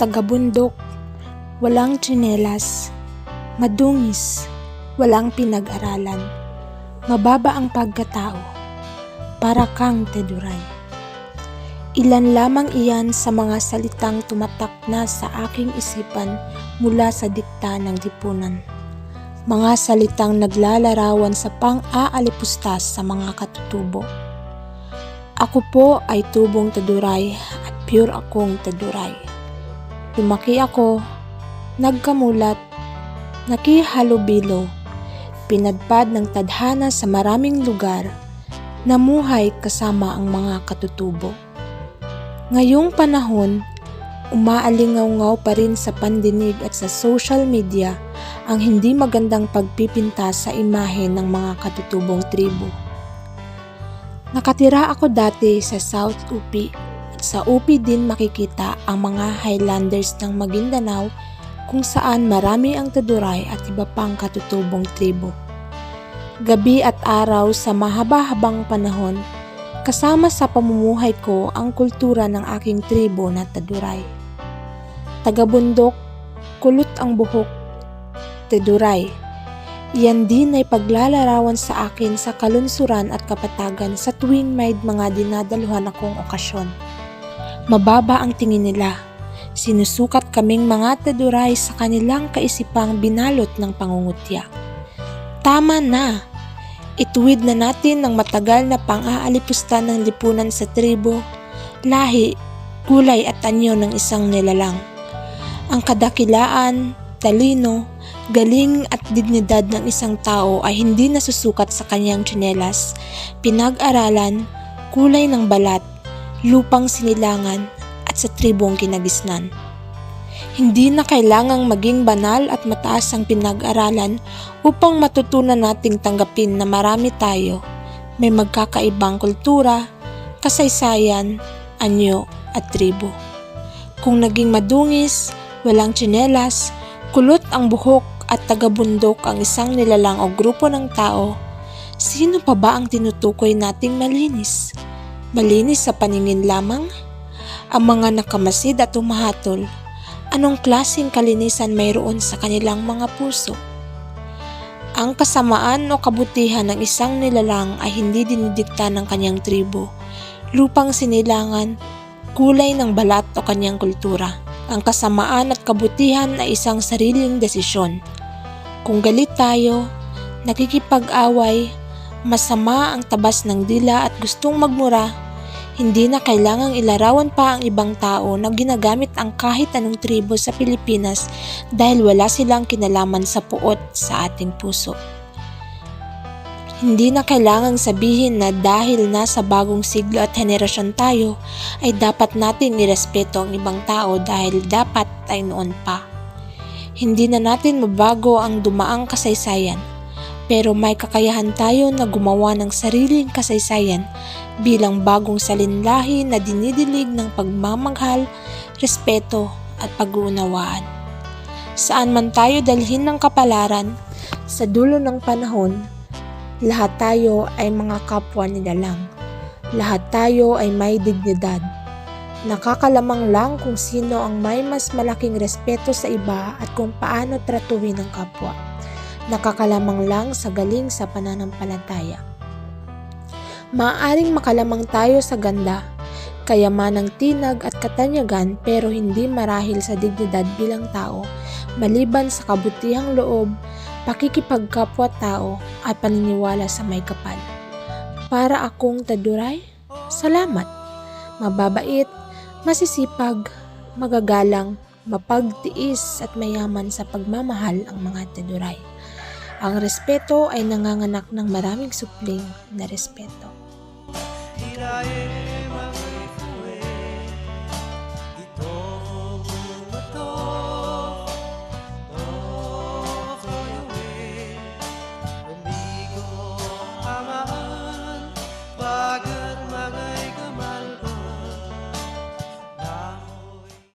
tagabundok, walang tsinelas, madungis, walang pinag-aralan, mababa ang pagkatao, para kang teduray. Ilan lamang iyan sa mga salitang tumatak na sa aking isipan mula sa dikta ng lipunan. Mga salitang naglalarawan sa pang-aalipustas sa mga katutubo. Ako po ay tubong taduray at pure akong taduray. Lumaki ako, nagkamulat, nakihalubilo, pinadpad ng tadhana sa maraming lugar, namuhay kasama ang mga katutubo. Ngayong panahon, umaalingaw pa rin sa pandinig at sa social media ang hindi magandang pagpipinta sa imahe ng mga katutubong tribo. Nakatira ako dati sa South Upi sa Upi din makikita ang mga Highlanders ng Maguindanao kung saan marami ang taduray at iba pang katutubong tribo. Gabi at araw sa mahaba-habang panahon, kasama sa pamumuhay ko ang kultura ng aking tribo na taduray. Tagabundok, kulot ang buhok, taduray. Yan din ay paglalarawan sa akin sa kalunsuran at kapatagan sa tuwing may mga dinadaluhan akong okasyon. Mababa ang tingin nila. Sinusukat kaming mga taduray sa kanilang kaisipang binalot ng pangungutya. Tama na! Ituwid na natin ng matagal na pang-aalipustan ng lipunan sa tribo, lahi, kulay at anyo ng isang nilalang. Ang kadakilaan, talino, galing at dignidad ng isang tao ay hindi nasusukat sa kanyang tsinelas, pinag-aralan, kulay ng balat, lupang sinilangan at sa tribong kinagisnan. Hindi na kailangang maging banal at mataas ang pinag-aralan upang matutunan nating tanggapin na marami tayo, may magkakaibang kultura, kasaysayan, anyo at tribo. Kung naging madungis, walang tsinelas, kulot ang buhok at tagabundok ang isang nilalang o grupo ng tao, sino pa ba ang tinutukoy nating malinis? Malinis sa paningin lamang? Ang mga nakamasid at umahatol, anong klasing kalinisan mayroon sa kanilang mga puso? Ang kasamaan o kabutihan ng isang nilalang ay hindi dinidikta ng kanyang tribo, lupang sinilangan, kulay ng balat o kanyang kultura. Ang kasamaan at kabutihan ay isang sariling desisyon. Kung galit tayo, nakikipag-away, masama ang tabas ng dila at gustong magmura, hindi na kailangang ilarawan pa ang ibang tao na ginagamit ang kahit anong tribo sa Pilipinas dahil wala silang kinalaman sa puot sa ating puso. Hindi na kailangang sabihin na dahil nasa bagong siglo at henerasyon tayo ay dapat natin irespeto ang ibang tao dahil dapat ay noon pa. Hindi na natin mabago ang dumaang kasaysayan pero may kakayahan tayo na gumawa ng sariling kasaysayan bilang bagong salinlahi na dinidilig ng pagmamaghal, respeto at pag-uunawaan. Saan man tayo dalhin ng kapalaran, sa dulo ng panahon, lahat tayo ay mga kapwa nilalang. Lahat tayo ay may dignidad. Nakakalamang lang kung sino ang may mas malaking respeto sa iba at kung paano tratuhin ang kapwa. Nakakalamang lang sa galing sa pananampalataya. Maaaring makalamang tayo sa ganda, kayamanang tinag at katanyagan pero hindi marahil sa dignidad bilang tao, maliban sa kabutihang loob, pakikipagkapwa-tao at paniniwala sa may kapal. Para akong taduray, salamat. Mababait, masisipag, magagalang, mapagtiis at mayaman sa pagmamahal ang mga taduray. Ang respeto ay nanganganak ng maraming supling na respeto. Hiraye